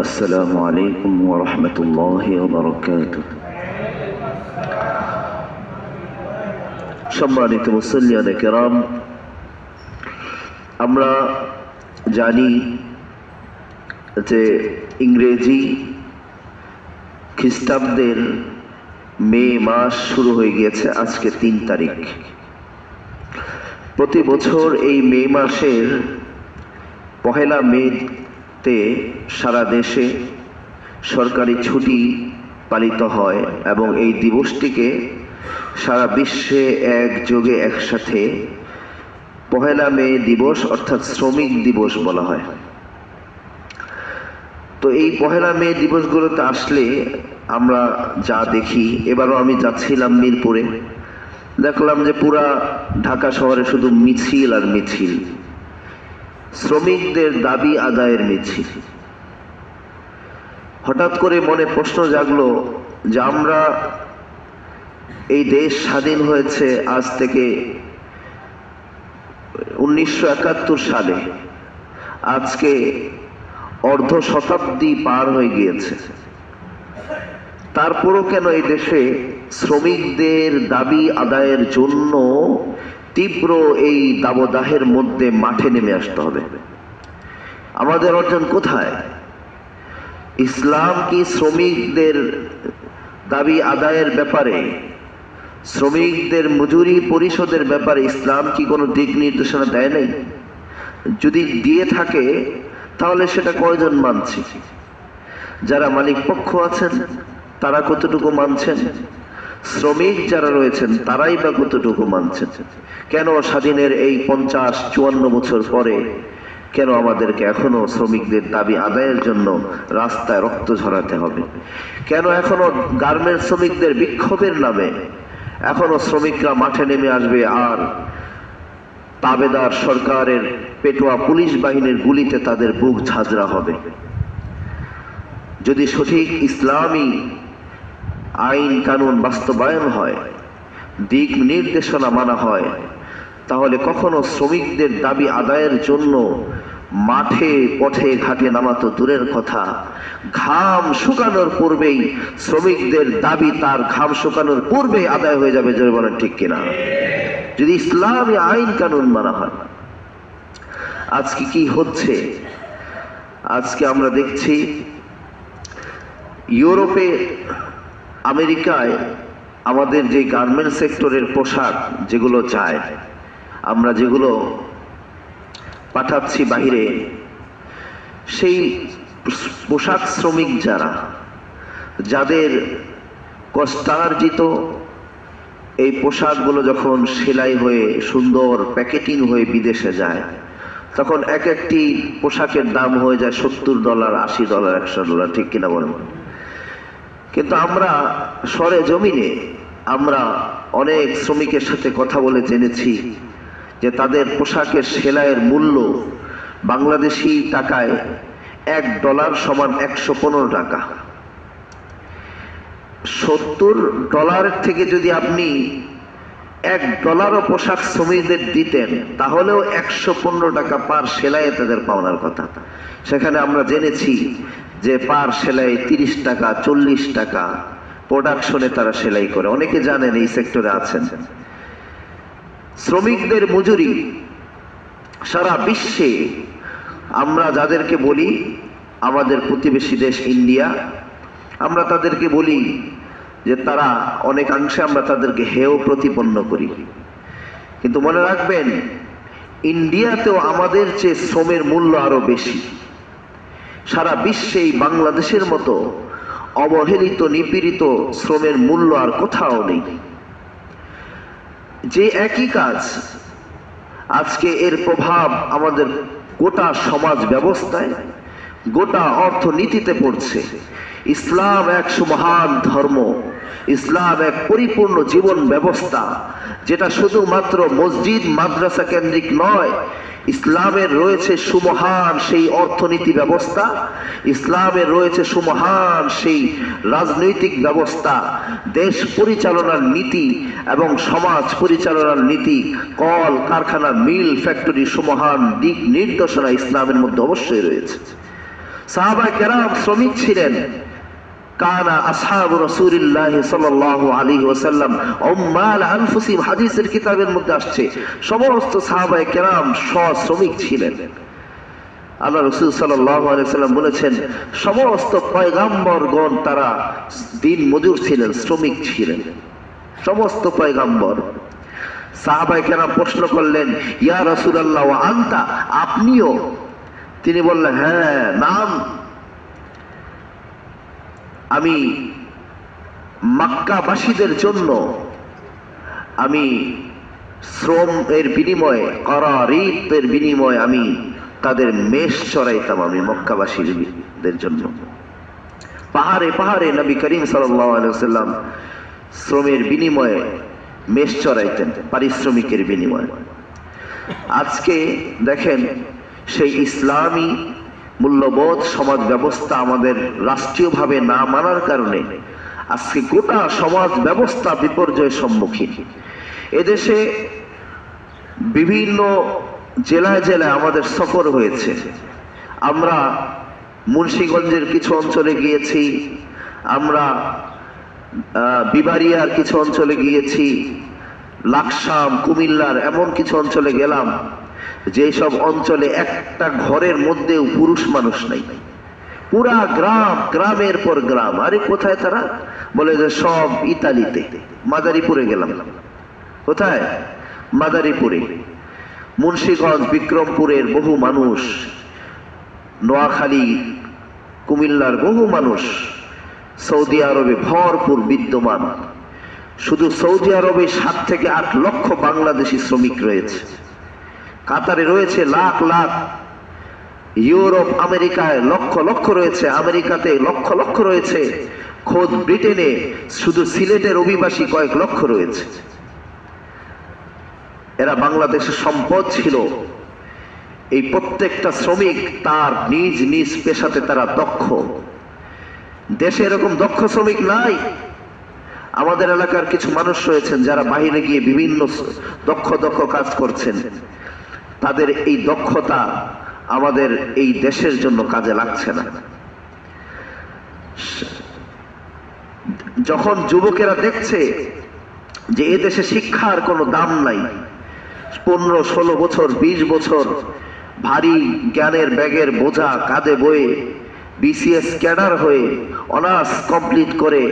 السلام عليكم ورحمة الله وبركاته সম্মানিত মুসল্লিয়ান কেরাম আমরা জানি যে ইংরেজি খ্রিস্টাব্দের মে মাস শুরু হয়ে গিয়েছে আজকে তিন তারিখ। প্রতি বছর এই মে মাসের পহেলা মেতে সারা দেশে সরকারি ছুটি পালিত হয় এবং এই দিবসটিকে সারা বিশ্বে একযোগে একসাথে পহেলা মে দিবস অর্থাৎ শ্রমিক দিবস বলা হয়। তো এই পহেলা মে দিবসগুলোতে আসলে আমরা যা দেখি, এবারও আমি যাচ্ছিলাম মিরপুরে। দেখলাম যে পুরা ঢাকা শহরে শুধু মিছিল আর মিছিল। শ্রমিকদের দাবি আদায়ের মিছিল। হঠাৎ করে মনে প্রশ্ন জাগলো যে আমরা এই দেশ স্বাধীন হয়েছে আজ থেকে উনিশশো একাত্তর সালে। আজকে অর্ধ শতাব্দী পার হয়ে গিয়েছে। তারপরও কেন এই দেশে শ্রমিকদের দাবি আদায়ের জন্য তীব্র এই দাবদাহের মধ্যে মাঠে নেমে আসতে হবে? আমাদের অর্জন কোথায়? ইসলাম কি শ্রমিকদের দাবি আদায়ের ব্যাপারে, শ্রমিকদের মজুরি পরিশোধের ব্যাপারে ইসলাম কি কোনো দিক নির্দেশনা দেয় নাই? যদি দিয়ে থাকে, তাহলে সেটা কয়জন মানছি? যারা মালিক পক্ষ আছেন তারা কতটুকু মানছেন? শ্রমিক যারা রয়েছেন, তারাই বা কতটুকু মানছেন? কেন স্বাধীনের এই পঞ্চাশ চুয়ান্ন বছর পরে, কেন আমাদেরকে এখনও শ্রমিকদের দাবি আদায়ের জন্য রাস্তায় রক্ত ঝরাতে হবে? কেন এখনও গার্মেন্ট শ্রমিকদের বিক্ষোভের নামে এখনও শ্রমিকরা মাঠে নেমে আসবে আর তাবেদার সরকারের পেটোয়া পুলিশ বাহিনীর গুলিতে তাদের বুক ঝাঁঝরা হবে? যদি সঠিক ইসলামী আইন কানুন বাস্তবায়ন হয়, দিক নির্দেশনা মানা হয়, তাহলে কখনো শ্রমিকদের দাবি আদায়ের জন্য মাঠে পথে ঘাটে নামাতো দূরের কথা। ঘাম শুকানোর পূর্বেই শ্রমিকদের দাবি তার ঘাম শুকানোর পূর্বেই আদায় হয়ে যাবে, জোরে বলেন ঠিক কিনা? যদি ইসলামী আইন কানুন মানা হয়, আজকে কি হচ্ছে? আজকে আমরা দেখছি, ইউরোপে আমেরিকায় আমাদের যে গার্মেন্ট সেক্টরের পোশাক যেগুলো চায়, আমরা যেগুলো পাঠাচ্ছি বাহিরে, সেই পোশাক শ্রমিক যারা, যাদের কষ্টার্জিত এই পোশাকগুলো যখন সেলাই হয়ে সুন্দর প্যাকেটিং হয়ে বিদেশে যায়, তখন এক একটি পোশাকের দাম হয়ে যায় সত্তর ডলার, আশি ডলার, একশো ডলার, ঠিক কিনা বলেন? কিন্তু আমরা সরে জমিনে, আমরা অনেক শ্রমিকের সাথে কথা বলে জেনেছি যে তাদের পোশাকের সেলাইয়ের মূল্য বাংলাদেশি টাকায় এক ডলার সমান একশো পনেরো টাকা। সত্তর ডলারের থেকে যদি আপনি এক ডলারও পোশাক শ্রমিকদের দিতেন, তাহলেও একশো পনেরো টাকা পার সেলাইয়ে তাদের পাওনার কথা। সেখানে আমরা জেনেছি যে পার সেলাই তিরিশ টাকা, চল্লিশ টাকা প্রোডাকশনে তারা সেলাই করে। অনেকে জানেন এই সেক্টরে আছেন। শ্রমিকদের মজুরি সারা বিশ্বে, আমরা যাদেরকে বলি, আমাদের প্রতিবেশী দেশ ইন্ডিয়া, আমরা তাদেরকে বলি যে তারা অনেকাংশে আমরা তাদেরকে হেয় প্রতিপন্ন করি। কিন্তু মনে রাখবেন, ইন্ডিয়াতেও আমাদের চেয়ে শ্রমের মূল্য আরও বেশি। সারা বিশ্বেই বাংলাদেশের মতো অবহেলিত, নিপীড়িত শ্রমের মূল্য আর কোথাও নেই। যে একই কাজ আজকে এর প্রভাব আমাদের গোটা সমাজ ব্যবস্থায়, গোটা অর্থনীতিতে পড়ছে। ইসলাম এক সুমহান ধর্ম, ইসলাম এক পরিপূর্ণ জীবন ব্যবস্থা, যেটা শুধুমাত্র মসজিদ, মাদ্রাসা কেন্দ্রিক নয় ইসলামের রয়েছে সুমহান সেই অর্থনীতি ব্যবস্থা ইসলামের রয়েছে সুমহান সেই রাজনৈতিক ব্যবস্থা, দেশ পরিচালনার নীতি এবং সমাজ পরিচালনার নীতি, কল, কারখানা, মিল, ফ্যাক্টরি সুমহান দিক নির্দেশনা ইসলামের মধ্যে অবশ্যই রয়েছে। সাহাবা কেরাম শ্রমিক ছিলেন কানা আসহাবু রাসূলিল্লাহ হাদিসের কিতাবের মধ্যে আসছে। সমস্ত সাহাবায়ে কেরাম ছিলেন। আল্লাহ রসুল ওয়াসাল্লাম বলেছেন, সমস্ত তারা দিন মজুর ছিলেন, শ্রমিক ছিলেন। সমস্ত পয়গাম্বর। সাহাবায়ে কেরাম প্রশ্ন করলেন, ইয়া রাসূলুল্লাহ, ওয়া আনতা? আপনিও? তিনি বললেন হ্যাঁ নাম আমি মাক্কাবাসীদের জন্য আমি শ্রম এর বিনিময়ে, করারিতের বিনিময়ে আমি তাদের মেষ চড়াইতাম আমি মক্কাবাসীদের জন্য। পাহাড়ে পাহাড়ে নবী করিম সাল্লাম শ্রমের বিনিময়ে মেষ চড়াইতেন, পারিশ্রমিকের বিনিময়ে। আজকে দেখেন সেই ইসলামী মূল্যবোধ সমাজ ব্যবস্থা আমাদের রাষ্ট্রীয়ভাবে না মানার কারণে আজকে গোটা সমাজ ব্যবস্থা বিপর্যয়ের সম্মুখীন। এদেশে বিভিন্ন জেলায় জেলায় আমাদের সফর হয়েছে। আমরা মুন্সীগঞ্জের কিছু অঞ্চলে গিয়েছি, আমরা বিবারিয়ার কিছু অঞ্চলে গিয়েছি, লাকসাম, কুমিল্লার এমন কিছু অঞ্চলে গেলাম। যেসব অঞ্চলে একটা ঘরের মধ্যেও পুরুষ মানুষ নাই। পুরা গ্রাম, গ্রামের পর গ্রাম। আরে কোথায় তারা? বলে যে সব ইতালিতে। মাদারীপুরে গেলাম। কোথায়? মাদারীপুরে। মুন্সীগঞ্জ, বিক্রমপুরের বহু মানুষ। নোয়াখালী, কুমিল্লার বহু মানুষ। সৌদি আরবে ভরপুর বিদ্যমান। শুধু সৌদি আরবে সাত থেকে আট লক্ষ বাংলাদেশি শ্রমিক রয়েছে। কাতারে রয়েছে লাখ লাখ। ইউরোপ আমেরিকায় লক্ষ লক্ষ রয়েছে আমেরিকাতে লক্ষ লক্ষ রয়েছে। খোদ ব্রিটেনে শুধু সিলেটের অভিবাসী কয়েক লক্ষ রয়েছে। এরা বাংলাদেশের সম্পদ ছিল। এই প্রত্যেকটা শ্রমিক তার নিজ নিজ পেশাতে তারা দক্ষ। দেশে এরকম দক্ষ শ্রমিক নাই। আমাদের এলাকার কিছু মানুষ রয়েছেন যারা বাইরে গিয়ে বিভিন্ন দক্ষ দক্ষ কাজ করছেন। তাদের এই দক্ষতা আমাদের এই দেশের জন্য কাজে লাগছে না। যখন যুবকেরা দেখছে যে এ দেশে শিক্ষার কোনো দাম নাই, পনেরো, ষোলো বছর, বিশ বছর ভারী জ্ঞানের ব্যাগের বোঝা কাঁধে বয়ে বিসিএস ক্যাডার হয়ে অনার্স কমপ্লিট করে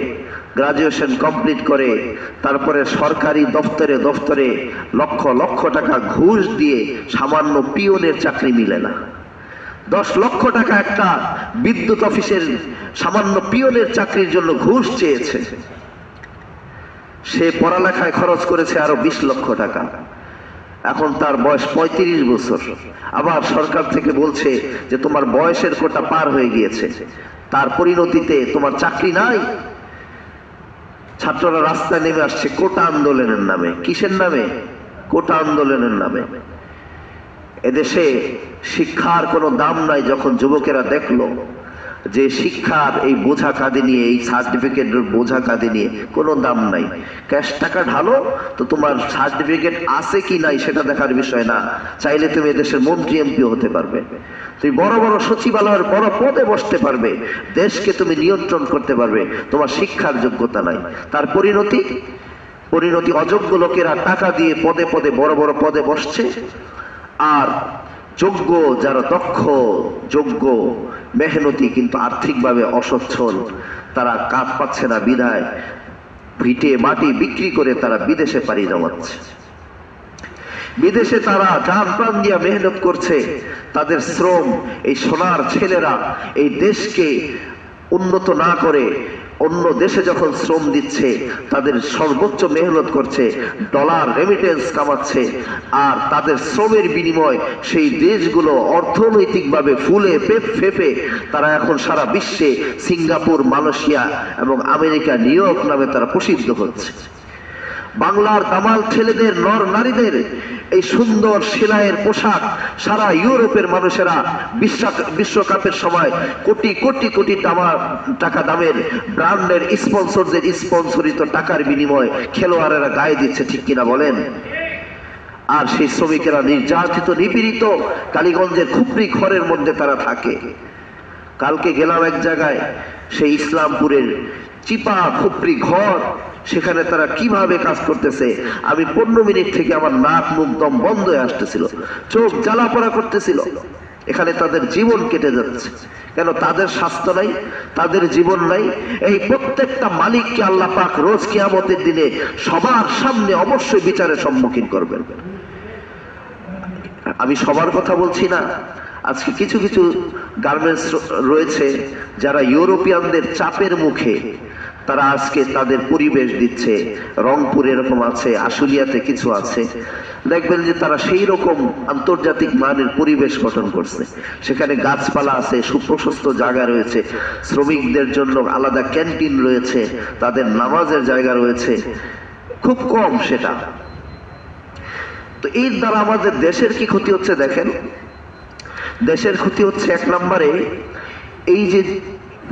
গ্রাজুয়েশন কমপ্লিট করে তারপরে সরকারি দফতরে দফতরে লক্ষ লক্ষ টাকা ঘুষ দিয়ে সামান্য পিওনের চাকরি মিলে না। দশ লক্ষ টাকা একটা বিদ্যুৎ অফিসের সামান্য পিওনের চাকরির জন্য ঘুষ চেয়েছে। সে পড়ালেখায় খরচ করেছে আরও বিশ লক্ষ টাকা। এখন তার বয়স পঁয়ত্রিশ বছর। আবার সরকার থেকে বলছে যে তোমার বয়সের কোটা পার হয়ে গিয়েছে। তার পরিণতিতে তোমার চাকরি নাই। ছাত্ররা রাস্তায় নেমে আসছে কোটা আন্দোলনের নামে। কিসের নামে? কোটা আন্দোলনের নামে। এদেশে শিক্ষার কোনো দাম নাই যখন যুবকেরা দেখল। যে শিক্ষার এই বোঝা কাঁধে নিয়ে, এই সার্টিফিকেটের বোঝা কাঁধে নিয়ে কোনো দাম নাই। ক্যাশ টাকা ঢালো, তো তোমার সার্টিফিকেট আছে কি নাই সেটা দেখার বিষয় না। চাইলে তুমি এদেশের মন্ত্রী এমপি হতে পারবে। তুমি বড় বড় সচিবালয়ের বড় পদে বসতে পারবে। দেশকে তুমি নিয়ন্ত্রণ করতে পারবে। তোমার শিক্ষার যোগ্যতা নাই। তার পরিণতি? পরিণতি অযোগ্য লোকেরা টাকা দিয়ে পদে পদে, বড় বড় পদে বসছে। আর যোগ্য যারা দক্ষ, যোগ্য মেহনতি কিন্তু আর্থিকভাবে অসচ্ছল। তারা কাজ পাচ্ছে না বিধায় ভিটে মাটি বিক্রি করে তারা বিদেশে পাড়ি জমাচ্ছে। বিদেশে তারা যান প্রাণ দিয়ে মেহনত করছে। তাদের শ্রম, এই সোনার ছেলেরা এই দেশকে উন্নত না করে অন্য দেশে যখন শ্রম দিচ্ছে, তাদের সর্বোচ্চ মেহনত করছে ডলার রেমিটেন্স কামাচ্ছে, আর তাদের শ্রমের বিনিময় সেই দেশগুলো অর্থনৈতিকভাবে ফুলে ফেপে, তারা এখন সারা বিশ্বে সিঙ্গাপুর, মালয়েশিয়া এবং আমেরিকা, নিউ ইয়র্ক নামে তারা প্রসিদ্ধ হচ্ছে। বাংলার দামাল ছেলেদের, নর নারীদের এই সুন্দর সেলাইয়ের পোশাক সারা ইউরোপের মানুষেরা বিশ্ব- বিশ্বকাপের সময় কোটি কোটি কোটি টাকা দামের ব্র্যান্ডের স্পন্সরদের স্পন্সরিত টাকার বিনিময়ে খেলোয়াড়েরা গায়ে দিচ্ছে, ঠিক কিনা বলেন? আর সেই শ্রমিকেরা নির্যাতিত, নিপীড়িত কালীগঞ্জের খুপড়ি ঘরের মধ্যে তারা থাকে। কালকে গেলাম এক জায়গায়, সেই ইসলামপুরের চিপা খুপড়ি ঘর। সেখানে তারা কীভাবে কাজ করতেছে? আমি পনেরো মিনিট থেকে আমার নাক মুখ দম বন্ধ হয়ে আসতেছিল। চোখ জ্বালা পড়া করতেছিল। এখানে তাদের জীবন কেটে যাচ্ছে। কেন তাদের স্বাস্থ্য নাই? তাদের জীবন নাই? এই প্রত্যেকটা মালিককে আল্লাহ পাক রোজ কিয়ামতের দিনে সবার সামনে অবশ্যই বিচারের সম্মুখীন করবেন। আমি সবার কথা বলছি না। আজকে কিছু কিছু গার্মেন্টস রয়েছে যারা ইউরোপিয়ানদের চাপের মুখে তারা আজকে তাদের পরিবেশ দিচ্ছে। রংপুর এরকম আছে, আশুলিয়াতে কিছু আছে। দেখবেন যে তারা সেই রকম আন্তর্জাতিক মানের পরিবেশ গঠন করছে। সেখানে গাছপালা আছে, সুপ্রশস্ত জায়গা রয়েছে। শ্রমিকদের জন্য আলাদা ক্যান্টিন রয়েছে, তাদের নামাজের জায়গা রয়েছে। খুব কম সেটা। তো এর দ্বারা আমাদের দেশের কি ক্ষতি হচ্ছে দেখেন? দেশের ক্ষতি হচ্ছে এক নম্বরে এই যে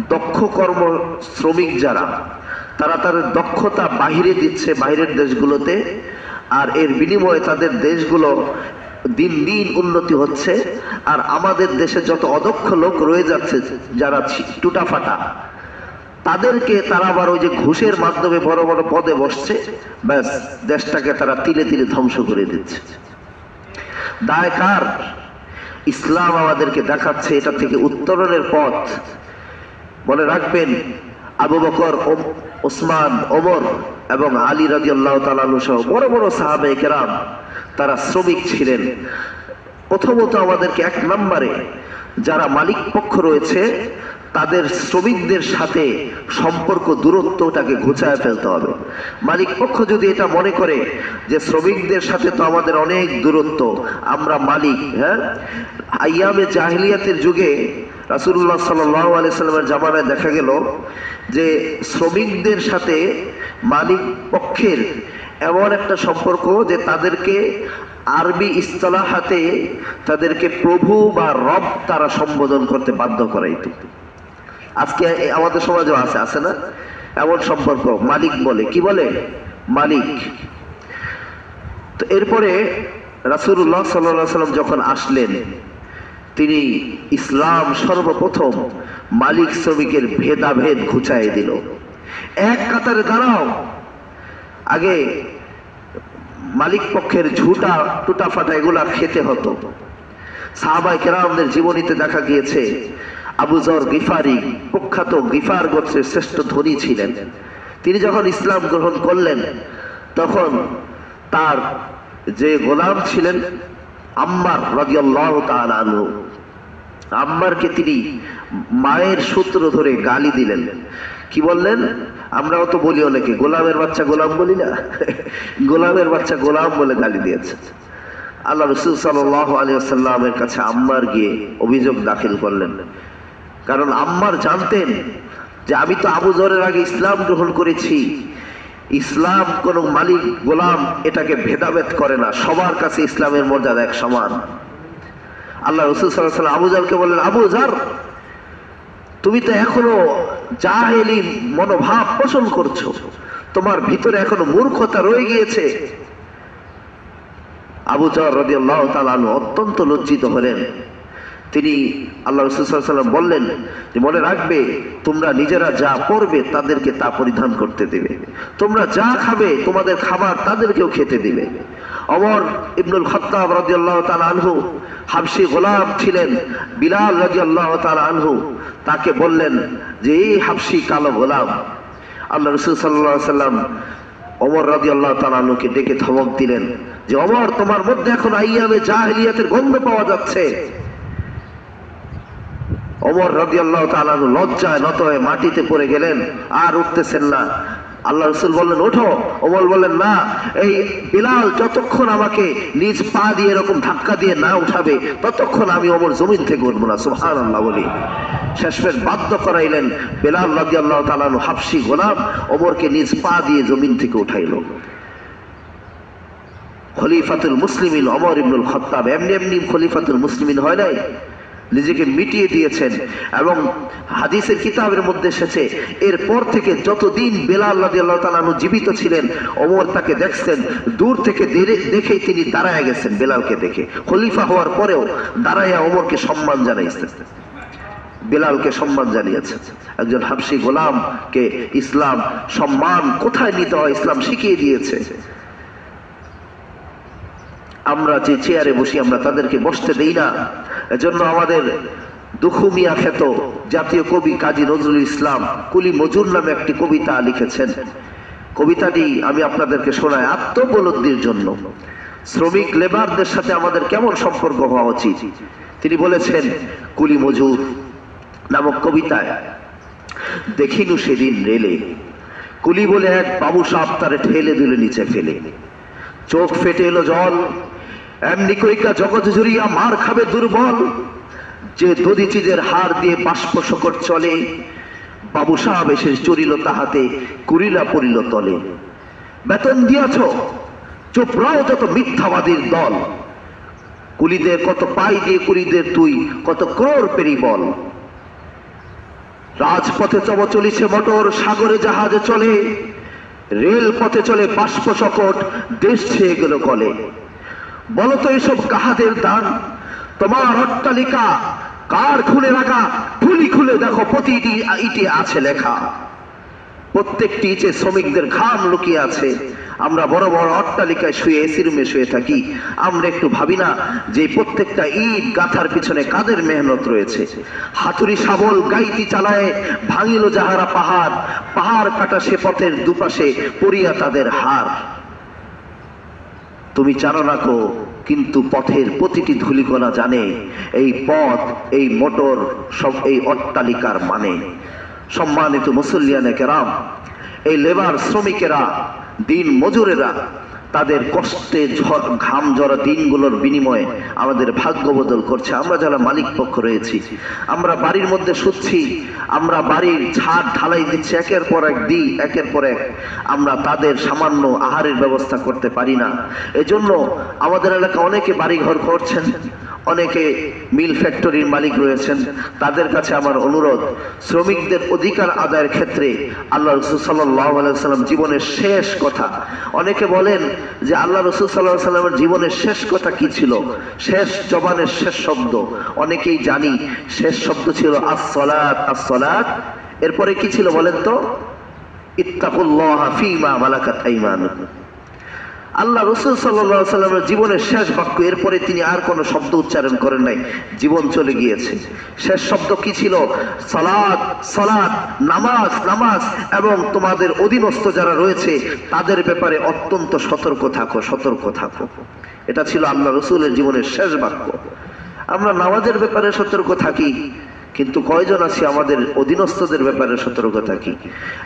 দক্ষ কর্ম শ্রমিক যারা, তারা তাদের দক্ষতা বাহিরে দিচ্ছে বাইরের দেশগুলোতে, আর এর বিনিময়ে তাদের দেশগুলো দিন দিন উন্নতি হচ্ছে, আর আমাদের দেশে যত অদক্ষ লোক রয়ে যাচ্ছে, যারা টুটাফাটা, তাদেরকে তারা আবার ওই যে ঘুষের মাধ্যমে বড় বড় পদে বসছে, ব্যাস, দেশটাকে তারা তিলে তিলে ধ্বংস করে দিচ্ছে। দায় কার? ইসলাম আমাদেরকে দেখাচ্ছে, এটা থেকে উত্তরণের পথ। মনে রাখবেন, আবু বকর ওসমান ওমর এবং আলী রাজি আল্লাহ তালু সহ বড় বড় সাহাবে কেরাম, তারা শ্রমিক ছিলেন। প্রথমত আমাদেরকে এক নম্বরে যারা মালিক পক্ষ রয়েছে, তাদের শ্রমিকদের সাথে সম্পর্ক দূরত্বটাকে ঘুচায় ফেলতে হবে। মালিক পক্ষ যদি এটা মনে করে যে শ্রমিকদের সাথে তো আমাদের অনেক দূরত্ব, আমরা মালিক হ্যাঁ? আইয়ামে জাহিলিয়াতের যুগে রাসুল্লাহ সাল্লাহ আলাইসাল্লামের জামানায় দেখা গেল যে শ্রমিকদের সাথে মালিক পক্ষের এমন একটা সম্পর্ক যে তাদেরকে আরবি ইস্তলাহাতে তাদেরকে প্রভু বা রব তারা সম্বোধন করতে বাধ্য করাইত আজকে আমাদের সমাজেও আছে আছে না? এমন সম্পর্ক, মালিক বলে। কি বলে? মালিক। তো এরপরে রাসূলুল্লাহ সাল্লাল্লাহু সাল্লাম যখন আসলেন তিনি ইসলাম সর্বপ্রথম মালিক শ্রমিকের ভেদাভেদ ঘুচাই দিল। এক কাতারে দাঁড়াও। আগে মালিক পক্ষের ঝুটা টুটা ফাটা এগুলা খেতে হতো। সাহাবাই কেরামদের জীবনীতে দেখা গিয়েছে, আবু জর গিফারি প্রখ্যাত গিফার গোত্রের শ্রেষ্ঠ ধনী ছিলেন। তিনি যখন ইসলাম গ্রহণ করলেন, তখন তার যে গোলাম ছিলেন আম্মার রাদিয়াল্লাহু তাআলা আনহু আম্মারকে তিনি মায়ের সূত্র ধরে গালি দিলেন। কি বললেন? আমরাও তো বলি অনেকে, গোলামের বাচ্চা গোলাম বলি না? গোলামের বাচ্চা গোলাম বলে গালি দিয়েছে। আল্লাহ রসুল সাল্লাহ আলী আসাল্লামের কাছে আম্মার গিয়ে অভিযোগ দাখিল করলেন। কারণ আম্মার জানতেন যে আমি তো আবু জরের আগে ইসলাম গ্রহণ করেছি। ইসলাম কোনো মালিক গোলাম এটাকে ভেদাভেদ করে না। সবার কাছে ইসলামের মর্যাদা এক সমান। আল্লাহ রসুল সাল্লাহ আবু জারকে বললেন, আবু জার, তুমি তো এখনও জাহেলি মনোভাব পোষণ করছ। তোমার ভিতরে এখনও মূর্খতা রয়ে গিয়েছে। আবু জর রবি তালু অত্যন্ত লজ্জিত হলেন। তিনি আল্লাহ রসুল্লাম বললেন যে, মনে রাখবে, তোমরা নিজেরা যা পড়বে তাদেরকে তা পরিধান করতে দেবে। তোমরা যা খাবে, তোমাদের খাবার তাদেরকেও খেতে দিবে। অমর ইবনুল খত্তাব রাজি আল্লাহ আনহু হাবসি গোলাম ছিলেন বিলাল রাজি আল্লাহ আনহু। তাকে বললেন যে, এই হাবসি কালো গোলাম আল্লাহ রসুল সাল্লাম অমর রাজি আল্লাহ তালুকে ডেকে ধমক দিলেন যে অমর তোমার মধ্যে এখন আইয়ামে জাহিলিয়াতের গন্ধ পাওয়া যাচ্ছে। অমর রাজি আল্লাহ তালু লজ্জায় নত হয়ে মাটিতে পড়ে গেলেন, আর উঠতেছেন না। আল্লাহ রসুল বললেন, ওঠো। অমর বললেন, না, এই বিলাল যতক্ষণ আমাকে নিজ পা দিয়ে এরকম ধাক্কা দিয়ে না উঠাবে, ততক্ষণ আমি অমর জমিন থেকে উঠবো না। সুহান আল্লাহ বলি। শেষমেশ বাধ্য করাইলেন বেলাল রাজি আল্লাহ তালানু হাফসি গোলাম, ওমরকে নিজ পা দিয়ে জমিন থেকে উঠাইল। খলিফাতুল মুসলিমিন অমর ইবনুল খত্তাব, এমনি এমনি খলিফাতুল মুসলিমিন হয় নাই? নিজেকে মিটিয়ে দিয়েছেন এবং হাদিসের কিতাবের মধ্যে এসেছে, এরপর থেকে যতদিন বেলাল রাজি আল্লাহ তালানু জীবিত ছিলেন, ওমর তাকে দেখছেন, দূর থেকে দেখেই তিনি দাঁড়ায় গেছেন বেলালকে দেখে। খলিফা হওয়ার পরেও দাঁড়াইয়া ওমরকে সম্মান জানাইছেন। বেলালকে সম্মান জানিয়েছেন। একজন হাবসি গোলামকে ইসলাম সম্মান কোথায় নিতে হয়, ইসলাম শিখিয়ে দিয়েছে। আমরা যে চেয়ারে বসি, আমরা তাদেরকে বসতে দেই না। এজন্য আমাদের দুখু মিয়া খ্যাত জাতীয় কবি কাজী নজরুল ইসলাম কুলি মজুর নামে একটি কবিতা লিখেছেন। কবিতাটি আমি আপনাদেরকে শোনাই আত্মোপলব্ধির জন্য। শ্রমিক, লেবারদের সাথে আমাদের কেমন সম্পর্ক হওয়া উচিত? তিনি বলেছেন, কুলি মজুর নামক কবিতায়, দেখিনু সেদিন রেলে। কুলি বলে এক বাবু সাপ তারে ঠেলে দিলে নিচে ফেলে। চোখ ফেটে এলো জল এমনি কইকা জগৎ জুড়িয়া মার খাবে দুর্বল। যে দদিচিদের হার দিয়ে বাষ্প শকট চলে, বাবু সাহেব এসে চড়িল তাহাতে, কুড়িলা পড়িল তলে। বেতন দিয়াছ? চোপড়াও যত মিথ্যাবাদীর দল। কুলিদের কত পাই দিয়ে কুলিদের তুই, কত ক্রোর পেরি বল রাজপথে চব চলিছে মোটর, সাগরে জাহাজে চলে। রেল পথে চলে বাষ্প সকট দেশ ছেয়ে গেল কলে। বলতো এসব কাহাদের দান? তোমার অট্টালিকা কার খুলে রাখা? খুলি খুলে দেখো প্রতিটি ইটে আছে লেখা। প্রত্যেকটি ইটে শ্রমিকদের ঘাম লুকিয়ে আছে। আমরা বড় বড় অট্টালিকায় শুয়ে এসি রুমে শুয়ে থাকি। আমরা একটু ভাবি না যে প্রত্যেকটা ইট গাথার পিছনে কাদের মেহনত রয়েছে? হাতুড়ি শাবল গাইতি চালায়, ভাঙিল যাহারা পাহাড় পাহাড় কাটা সে পথের দুপাশে পড়িয়া তাদের হার। তুমি না কো কিন্তু পথের প্রতিটি ধুলিকণা জানে, এই পথ, এই মোটর, সব এই অট্টালিকার মানে। সম্মানিত মুসল্লিয়ানে কেরাম, এই লেবার শ্রমিকেরা, দিন মজুরেরা তাদের কষ্টে ঝড়, ঘাম জড়া দিনগুলোর বিনিময়ে আমাদের ভাগ্য বদল করছে। আমরা যারা মালিক পক্ষ রয়েছি, আমরা বাড়ির মধ্যে শুচ্ছি, আমরা বাড়ির ছাদ ঢালাই দিচ্ছি একের পর এক দিই একের পর এক। আমরা তাদের সামান্য আহারের ব্যবস্থা করতে পারি না। এজন্য আমাদের এলাকা অনেকে বাড়িঘর করছেন। অনেকে মিল ফ্যাক্টরির মালিক রয়েছেন। তাদের কাছে আমার অনুরোধ, শ্রমিকদের অধিকার আদায়ের ক্ষেত্রে আল্লাহ রসুল সাল্লাহ সাল্লাম জীবনের শেষ কথা। অনেকে বলেন যে আল্লাহ রসুল সাল্লাহ সাল্লামের জীবনের শেষ কথা কি ছিল? শেষ জবানের শেষ শব্দ। অনেকেই জানি শেষ শব্দ ছিল আসলাত আসলাত এরপরে কি ছিল বলেন তো? ইত্তাকুল্লাহ ফিমা মালাকাত আইমানুকুম। আল্লাহ রসুল সাল্লাহ সাল্লামের জীবনের শেষ বাক্য, এরপরে তিনি আর কোনো শব্দ উচ্চারণ করেন নাই। জীবন চলে গিয়েছে। শেষ শব্দ কি ছিল? সালাদ সালাদ নামাজ নামাজ। এবং তোমাদের অধীনস্থ যারা রয়েছে, তাদের ব্যাপারে অত্যন্ত সতর্ক থাকো সতর্ক থাকো। এটা ছিল আল্লাহ রসুলের জীবনের শেষ বাক্য। আমরা নামাজের ব্যাপারে সতর্ক থাকি। কিন্তু কয়জন আছি আমাদের অধীনস্থদের ব্যাপারে সতর্ক থাকি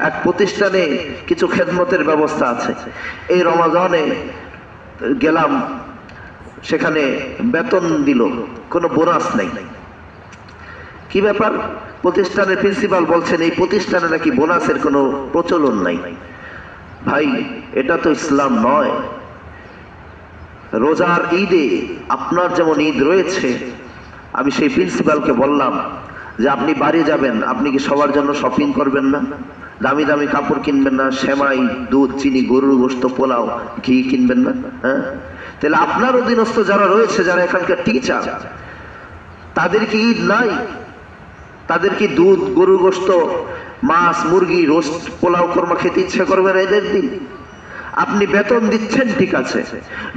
এক প্রতিষ্ঠানে কিছু খেদমতের ব্যবস্থা আছে। এই রমাজানে গেলাম, সেখানে বেতন দিল, কোনো বোনাস নেই। কি ব্যাপার? প্রতিষ্ঠানের প্রিন্সিপাল বলছেন, এই প্রতিষ্ঠানে নাকি বোনাসের কোনো প্রচলন নাই। ভাই, এটা তো ইসলাম নয়। রোজার ঈদে আপনার যেমন ঈদ রয়েছে, আমি সেই প্রিন্সিপালকে বললাম যে আপনি বাড়ি যাবেন, আপনি কি সবার জন্য শপিং করবেন না? দামি দামি কাপড় কিনবেন না, সেমাই, দুধ, চিনি, গরুর গোস্ত পোলাও, ঘি কিনবেন না হ্যাঁ? তাহলে আপনার অধীনস্থ যারা রয়েছে, যারা এখানকার টিচার তাদের কি ঈদ নাই? তাদের কি দুধ, গরুর গোস্ত মাছ, মুরগি, রোস্ট, পোলাও, কর্মা খেতে ইচ্ছে করবে না এদের দিন? আপনি বেতন দিচ্ছেন, ঠিক আছে।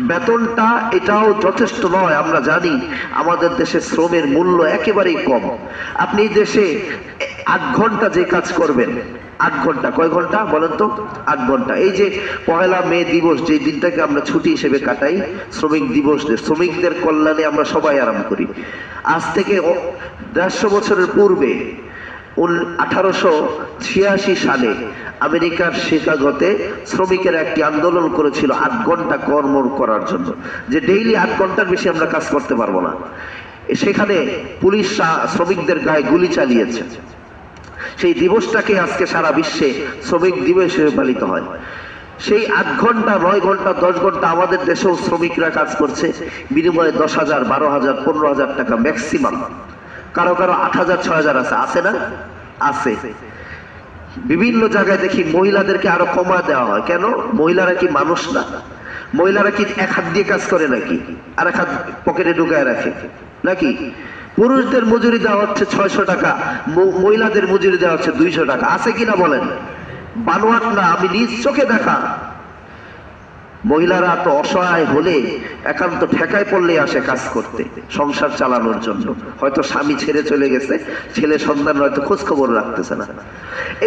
বেতনটা এটাও যথেষ্ট নয়, আমরা জানি। আমাদের দেশে শ্রমের মূল্য একেবারেই কম। আপনি দেশে আট ঘণ্টা যে কাজ করবেন, আট ঘণ্টা। কয় ঘণ্টা বলেন তো? আট ঘণ্টা। এই যে পয়লা মে দিবস যে দিনটাকে আমরা ছুটি হিসেবে কাটাই, শ্রমিক দিবস শ্রমিকদের কল্যাণে আমরা সবাই আরাম করি। আজ থেকে দেড়শো বছরের পূর্বে আঠারোশো ছিয়াশি সালে আমেরিকার শিকাগোতে শ্রমিকেরা একটি আন্দোলন করেছিল আট ঘণ্টা কর্ম করার জন্য। যে ডেইলি আট ঘণ্টার বেশি আমরা কাজ করতে পারব না। সেখানে পুলিশ শ্রমিকদের গায়ে গুলি চালিয়েছে। সেই দিবসটাকে আজকে সারা বিশ্বে শ্রমিক দিবস হিসেবে পালিত হয়। সেই আট ঘণ্টা, নয় ঘণ্টা, দশ ঘণ্টা আমাদের দেশেও শ্রমিকরা কাজ করছে। বিনিময়ে দশ হাজার, বারো হাজার, পনেরো হাজার টাকা ম্যাক্সিমাম। কারও কারও আট হাজার, ছয় হাজার আছে। আছে না? আছে। বিভিন্ন জায়গায় দেখি মহিলাদেরকে আরও কমা দেওয়া হয়। কেন? মহিলারা কি মানুষ না? মহিলারা কি এক হাত দিয়ে কাজ করে নাকি? আর এক হাত পকেটে ঢুকায় রাখে নাকি? পুরুষদের মজুরি দেওয়া হচ্ছে ছয়শো টাকা মহিলাদের মজুরি দেওয়া হচ্ছে দুইশো টাকা। আছে কিনা বলেন? বানোয়াট না, আমি নিজ চোখে দেখা। মহিলারা তো অসহায় হলে একান্ত ঠেকায় পড়লে আসে কাজ করতে, সংসার চালানোর জন্য। হয়তো স্বামী ছেড়ে চলে গেছে, ছেলে সন্তান হয়তো খোঁজ খবর রাখতেছে না।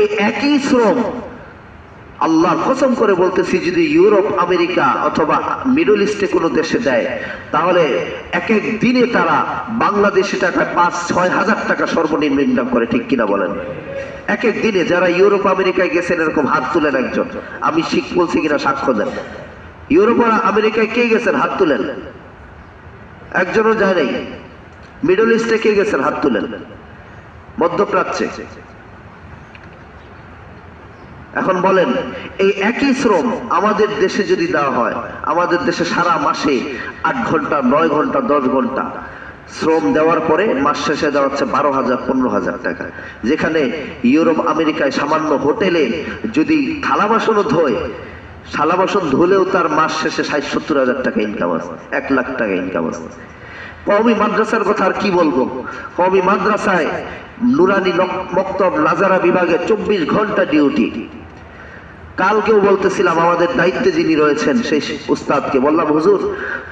এই একই শ্রম আল্লাহ কসম করে বলতেছি, যদি ইউরোপ, আমেরিকা অথবা মিডল ইস্টে কোনো দেশে দেয়, তাহলে এক এক দিনে তারা বাংলাদেশি টাকায় পাঁচ, ছয় হাজার টাকা সর্বনিম্ন ইনকাম করে, ঠিক কিনা বলেন? এক এক দিনে যারা ইউরোপ, আমেরিকায় গেছেন, এরকম হাত তুলেন একজন। আমি শিখ বলছি কিনা সাক্ষ্য দেন। ইউরোপ আর আমেরিকায় কে গেছেন? হাত তুলেন। একজনও যায় নাই। মিডল ইস্টে কে গেছেন? হাত তুলেন। মধ্যপ্রাচ্যে। এখন বলেন, এই একই শ্রম আমাদের দেশে যদি দেওয়া হয়, আমাদের দেশে সারা মাসে আট ঘণ্টা, নয় ঘণ্টা, দশ ঘণ্টা শ্রম দেওয়ার পরে মাস শেষে দেওয়া হচ্ছে বারো হাজার, পনেরো হাজার টাকা। যেখানে ইউরোপ, আমেরিকায় সামান্য হোটেলে যদি থালা বাসনও ধোয় থালা বাসন ধুলেও তার মাস শেষে ষাট, সত্তর হাজার টাকা ইনকাম আছে, এক লাখ টাকা ইনকাম আছে। কওমি মাদ্রাসার কথা আর কি বলব? কওমি মাদ্রাসায় নুরানি মক্তব নাজারা বিভাগে চব্বিশ ঘণ্টা ডিউটি কালকেও বলতেছিলাম, আমাদের দায়িত্বে যিনি রয়েছেন সেই উস্তাদকে। বললাম, হুজুর,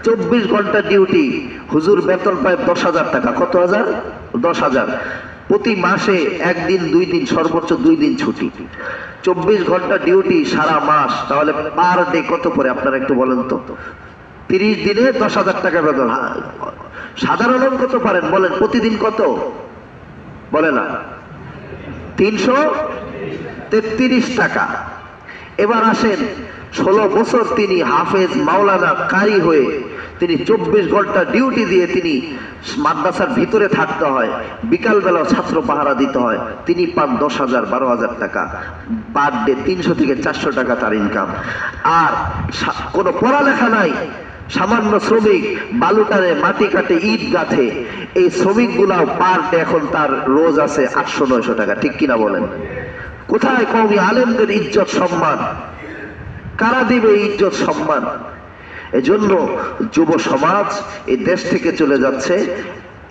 চব্বিশ ঘণ্টা ডিউটি হুজুর বেতন পায় দশ হাজার টাকা। কত হাজার? দশ হাজার। প্রতি মাসে একদিন, দুই দিন, সর্বোচ্চ দুই দিন ছুটি। চব্বিশ ঘণ্টা ডিউটি সারা মাস, তাহলে পার ডে কত পরে আপনারা একটু বলেন তো? তিরিশ দিনে দশ হাজার টাকা বেতন। হা- সাধারণ কত পারেন? বলেন, প্রতিদিন কত? বলে না। তিনশো তেত্রিশ টাকা। এবার আসেন, ষোলো বছর তিনি হাফেজ মাওলানা কারি হয়ে তিনি চব্বিশ ঘণ্টা ডিউটি দিয়ে তিনি মাদ্রাসার ভিতরে থাকতে হয়। বিকালবেলা ছাত্র পাহারা দিতে হয়। তিনি পান দশ হাজার, বারো হাজার টাকা। পার ডে তিনশো থেকে চারশো টাকা তার ইনকাম আর কোনো পড়ালেখা নাই। সামান্য শ্রমিক বালু টানে মাটি কাটে, ইট গাঁথে। এই শ্রমিক গুলাও পার ডে এখন তার রোজ আছে আটশো, নয়শো টাকা। ঠিক কিনা বলেন? কোথায় কমি আলেমদের ইজ্জত সম্মান? কারা দিবে ইজ্জত সম্মান? এজন্য যুব সমাজ এই দেশ থেকে চলে যাচ্ছে।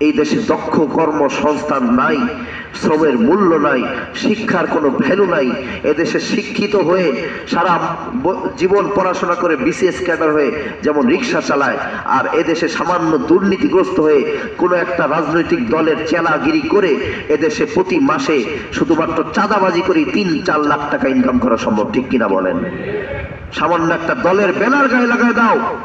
এই দেশে দক্ষ কর্মসংস্থান নাই, শ্রমের মূল্য নাই, শিক্ষার কোনো ভ্যালু নাই। এদেশে শিক্ষিত হয়ে সারা জীবন পড়াশোনা করে বিসিএস ক্যাডার হয়ে যেমন রিক্সা চালায়, আর এদেশে সামান্য দুর্নীতিগ্রস্ত হয়ে কোনো একটা রাজনৈতিক দলের চেলাগিরি করে এদেশে প্রতি মাসে শুধুমাত্র চাঁদাবাজি করে তিন চার লাখ টাকা ইনকাম করা সম্ভব, ঠিক কিনা বলেন? সামান্য একটা দলের ব্যানার গায়ে লাগায় দাও।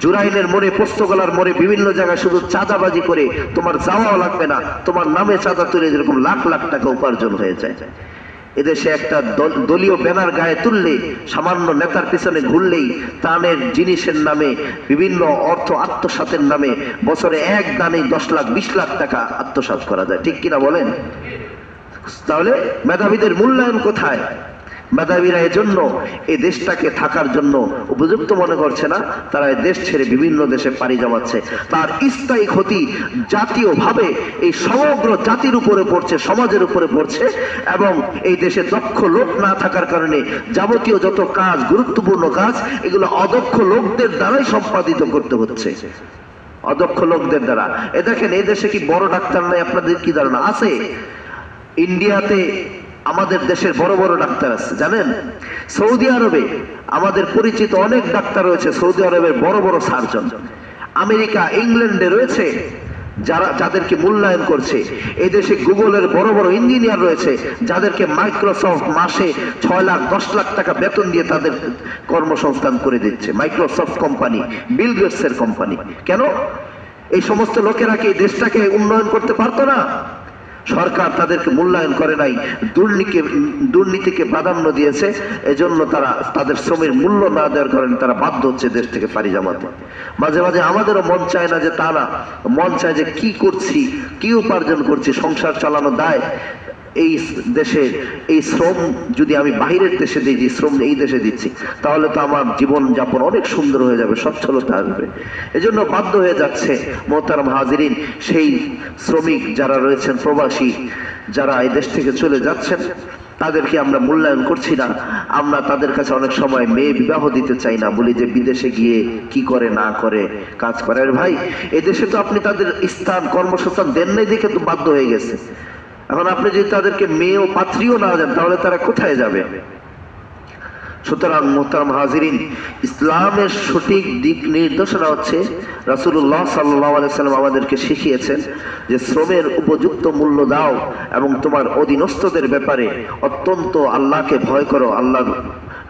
জুরাইনের মোড়ে, পোস্তগলার মোড়ে, বিভিন্ন জায়গায় শুধু চাঁদাবাজি করে তোমার যাওয়াও লাগবে না। তোমার নামে চাঁদা তুলে যেরকম লাখ লাখ টাকা উপার্জন হয়ে যায়। এদেশে একটা দল- দলীয় ব্যানার গায়ে তুললে, সামান্য নেতার পিছনে ঘুরলেই ত্রাণের জিনিসের নামে, বিভিন্ন অর্থ আত্মসাতের নামে বছরে এক দানে দশ লাখ, বিশ লাখ টাকা আত্মসাৎ করা যায়। ঠিক কিনা বলেন? তাহলে মেধাবীদের মূল্যায়ন কোথায়? মেধাবীরা এজন্য এই দেশটাকে থাকার জন্য উপযুক্ত মনে করছে না। তারা এই দেশ ছেড়ে বিভিন্ন দেশে পাড়ি জমাচ্ছে। তার স্থায়ী ক্ষতি জাতীয়ভাবে এই সমগ্র জাতির উপরে পড়ছে, সমাজের উপরে পড়ছে এবং এই দেশে দক্ষ লোক না থাকার কারণে যাবতীয় যত কাজ, গুরুত্বপূর্ণ কাজ, এগুলো অদক্ষ লোকদের দ্বারাই সম্পাদিত করতে হচ্ছে। অদক্ষ লোকদের দ্বারা। এ দেখেন এই দেশে কি বড় ডাক্তার নাই? আপনাদের কি ধারণা? আছে। ইন্ডিয়াতে আমাদের দেশের বড় বড় ডাক্তার আছে, জানেন? সৌদি আরবে আমাদের পরিচিত অনেক ডাক্তার রয়েছে, সৌদি আরবের বড় বড় সার্জন। আমেরিকা, ইংল্যান্ডে রয়েছে, যারা, যাদেরকে মূল্যায়ন করছে। এই দেশে গুগলের বড় বড় ইঞ্জিনিয়ার রয়েছে, যাদেরকে মাইক্রোসফট মাসে ছয় লাখ, দশ লাখ টাকা বেতন দিয়ে তাদের কর্মসংস্থান করে দিচ্ছে। মাইক্রোসফট কোম্পানি, বিল গেটসের কোম্পানি। কেন? এই সমস্ত লোকেরা কি দেশটাকে উন্নয়ন করতে পারতো না? সরকার তাদেরকে মূল্যায়ন করে নাই দুর্নীতিকে দুর্নীতিকে প্রাধান্য দিয়েছে, এজন্য তারা তাদের শ্রমের মূল্য না দেওয়ার কারণে তারা বাধ্য হচ্ছে দেশ থেকে পাড়ি জামাতে। মাঝে মাঝে আমাদেরও মন চায় না যে তারা, মন চায় যে কি করছি, কি উপার্জন করছি, সংসার চালানো দায়। এই দেশে এই শ্রম যদি আমি বাহিরের দেশে দিই শ্রম এই দেশে দিচ্ছি, তাহলে তো আমার জীবন যাপন অনেক সুন্দর হয়ে যাবে, সচ্ছলতা আসবে। এজন্য বাধ্য হয়ে যাচ্ছে মোহতারাম হাজিরিন, সেই শ্রমিক যারা রয়েছেন, প্রবাসী যারা এই দেশ থেকে চলে যাচ্ছেন, তাদেরকে আমরা মূল্যায়ন করছি না। আমরা তাদের কাছে অনেক সময় মেয়ে বিবাহ দিতে চাই না, বলি যে বিদেশে গিয়ে কি করে, না করে কাজ করে। ভাই এদেশে তো আপনি তাদের স্থান, কর্মসংস্থান দেন নাই দেখে তো বাধ্য হয়ে গেছে। এখন আপনি যদি তাদেরকে মেয়ে ও পাত্রীও না দেন, তাহলে তারা কোথায় যাবে? সুতরাং মোহতারাম হাজিরিন, ইসলামের সঠিক দিক নির্দেশনা হচ্ছে রাসুল্লাহ সাল্লাম আমাদেরকে শিখিয়েছেন যে শ্রমের উপযুক্ত মূল্য দাও এবং তোমার অধীনস্থদের ব্যাপারে অত্যন্ত আল্লাহকে ভয় করো আল্লাহ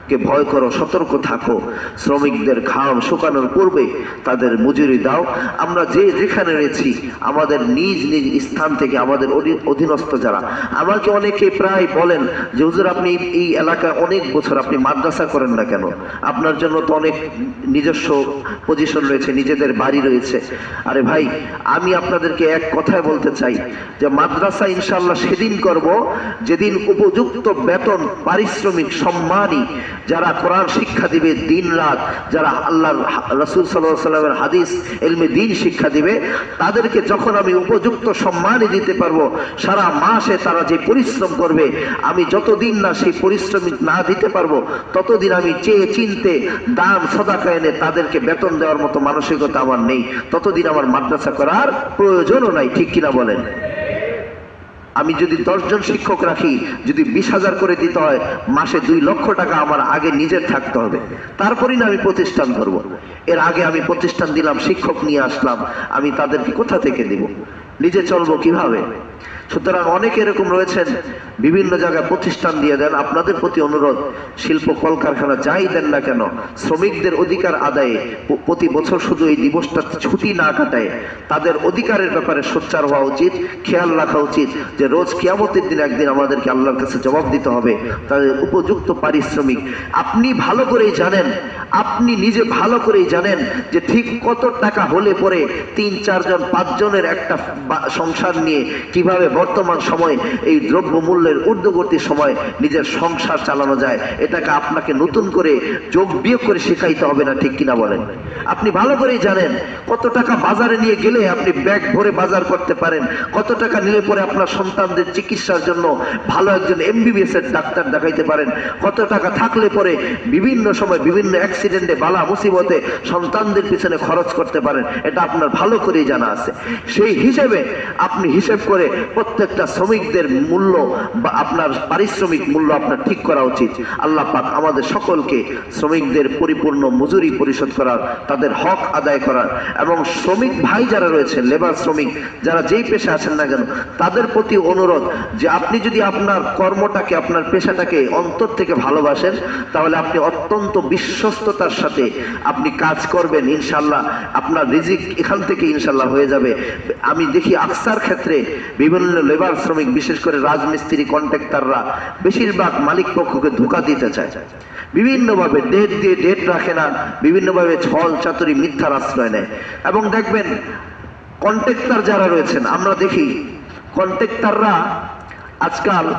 কে ভয় করো, সতর্ক থাকো। শ্রমিকদের ঘাম শুকানোর পূর্বে তাদের মজুরি দাও। আমরা যে যেখানে রয়েছি, আমাদের নিজ নিজ স্থান থেকে আমাদের অধী- অধীনস্থ যারা। আমাকে অনেকে প্রায় বলেন যে, হুজুর, আপনি এই এলাকায় অনেক বছর আপনি মাদ্রাসা করেন না কেন? আপনার জন্য তো অনেক নিজস্ব পজিশন রয়েছে, নিজেদের বাড়ি রয়েছে। আরে ভাই, আমি আপনাদেরকে এক কথায় বলতে চাই যে, মাদ্রাসা ইনশাল্লাহ সেদিন করব, যেদিন উপযুক্ত বেতন, পারিশ্রমিক সম্মানী যারা কোরআন শিক্ষা দিবে দিন রাত, যারা আল্লাহ রসুল সাল্লাহ সাল্লামের হাদিস এলমে দিন শিক্ষা দিবে, তাদেরকে যখন আমি উপযুক্ত সম্মানই দিতে পারব, সারা মাসে তারা যে পরিশ্রম করবে, আমি যতদিন না সেই পরিশ্রম না দিতে পারব, ততদিন আমি চেয়ে চিনতে দান সদাকা এনে তাদেরকে বেতন দেওয়ার মতো মানসিকতা আমার নেই, ততদিন আমার মাদ্রাসা করার প্রয়োজনও নাই, ঠিক কিনা বলেন? আমি যদি দশজন শিক্ষক রাখি, যদি বিশ হাজার করে দিতে হয়, মাসে দুই লক্ষ টাকা আমার আগে নিজের থাকতে হবে। তারপরেই না আমি প্রতিষ্ঠান ধরবো। এর আগে আমি প্রতিষ্ঠান দিলাম, শিক্ষক নিয়ে আসলাম, আমি তাদেরকে কোথা থেকে দিব? নিজে চলবো কীভাবে? সুতরাং অনেক এরকম রয়েছেন, বিভিন্ন জায়গায় প্রতিষ্ঠান দিয়ে দেন, আপনাদের প্রতি অনুরোধ, শিল্প কলকারখানা যাই দেন না কেন, শ্রমিকদের অধিকার আদায়ে প্রতি বছর শুধু এই দিবসটা ছুটি না কাটায়, তাদের অধিকারের ব্যাপারে সোচ্চার হওয়া উচিত, খেয়াল রাখা উচিত যে রোজ কিয়ামতের দিন একদিন আমাদেরকে আল্লাহর কাছে জবাব দিতে হবে, তাদের উপযুক্ত পারিশ্রমিক। আপনি ভালো করেই জানেন, আপনি নিজে ভালো করেই জানেন যে ঠিক কত টাকা হলে পরে তিন, চারজন, পাঁচজনের একটা সংসার নিয়ে কীভাবে বর্তমান সময় এই দ্রব্য মূল্যের ঊর্ধ্বগতির সময় নিজের সংসার চালানো যায়। এটাকে আপনাকে নতুন করে যোগ বিয়োগ করে শেখাইতে হবে না, ঠিক কিনা বলেন? আপনি ভালো করেই জানেন কত টাকা বাজারে নিয়ে গেলে আপনি ব্যাগ ভরে বাজার করতে পারেন, কত টাকা নিলে পরে আপনার সন্তানদের চিকিৎসার জন্য ভালো একজন এমবিবিএস এর ডাক্তার দেখাইতে পারেন, কত টাকা থাকলে পরে বিভিন্ন সময় বিভিন্ন অ্যাক্সিডেন্টে বালা মুসিবতে সন্তানদের পিছনে খরচ করতে পারেন, এটা আপনার ভালো করেই জানা আছে। সেই হিসেবে আপনি হিসেব করে প্রত্যেকটা শ্রমিকদের মূল্য বা আপনার পারিশ্রমিক মূল্য আপনার ঠিক করা উচিত। আল্লাহ পাক আমাদের সকলকে শ্রমিকদের পরিপূর্ণ মজুরি পরিশোধ করার, তাদের হক আদায় করার এবং শ্রমিক ভাই যারা রয়েছেন লেবার শ্রমিক, যারা যেই পেশা আছেন না কেন, তাদের প্রতি অনুরোধ যে আপনি যদি আপনার কর্মটাকে, আপনার পেশাটাকে অন্তর থেকে ভালোবাসেন, তাহলে আপনি অত্যন্ত বিশ্বস্ততার সাথে আপনি কাজ করবেন ইনশাল্লাহ আপনার রিজিক এখান থেকে ইনশাল্লাহ হয়ে যাবে। আমি দেখি আকসার ক্ষেত্রে বিভিন্ন লেবার শ্রমিক, বিশেষ করে রাজমিস্ত্রি, কন্ট্রাক্টররা বেশিরভাগ মালিক পক্ষকে ধোকা দিতে চায়। বিভিন্নভাবে ডেট দিয়ে ডেট রাখে না, বিভিন্নভাবে ছল চাতুরি মিথ্যার আশ্রয় নেয়। এবং দেখবেন, কন্ট্রাক্টর যারা রয়েছেন, আমরা দেখি, কন্ট্রাক্টররা আজকাল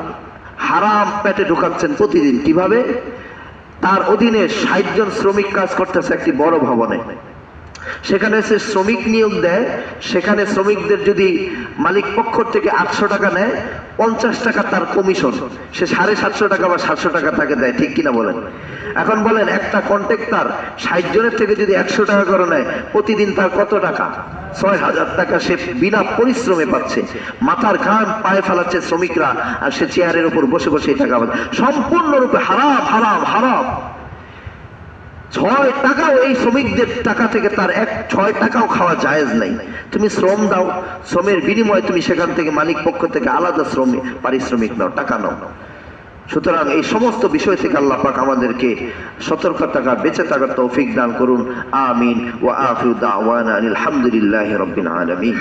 হারাম পেটে ঢুকাচ্ছেন প্রতিদিন। কীভাবে? তার অধীনে ষাট জন শ্রমিক কাজ করতেছে একটি বড় ভবনে। সেখানে সে শ্রমিক নিয়োগ দেয়, সেখানে শ্রমিকদের যদি মালিক পক্ষ থেকে আটশো টাকা নেয়, পঞ্চাশ টাকা তার কমিশন। সে সাড়ে সাতশো টাকা বা সাতশো টাকা তাকে দেয়, ঠিক কিনা বলেন? এখন বলেন, একটা কন্ট্রাক্টর ষাট জনের থেকে যদি একশো টাকা করে নেয়, প্রতিদিন তার কত টাকা? ছয় হাজার টাকা সে বিনা পরিশ্রমে পাচ্ছে। মাথার ঘাম পায়ে ফেলাচ্ছে শ্রমিকরা, আর সে চেয়ারের উপর বসে বসে টাকা সম্পূর্ণরূপে হারাম হারাম হারাম। ছয় টাকাও এই শ্রমিকদের টাকা থেকে তার এক, ছয় টাকাও খাওয়া জায়েজ নাই। তুমি শ্রম দাও, শ্রমের বিনিময়ে তুমি সেখান থেকে মালিক পক্ষ থেকে আলাদা শ্রম, পারিশ্রমিক নাও, টাকা নাও। সুতরাং এই সমস্ত বিষয় থেকে আল্লাহ পাক আমাদেরকে সতর্ক থাকা বেঁচে থাকার তৌফিক দান করুন। আমিন ওয়া আফিউ দাওয়ানা আলহামদুলিল্লাহি রাব্বিল আলামিন।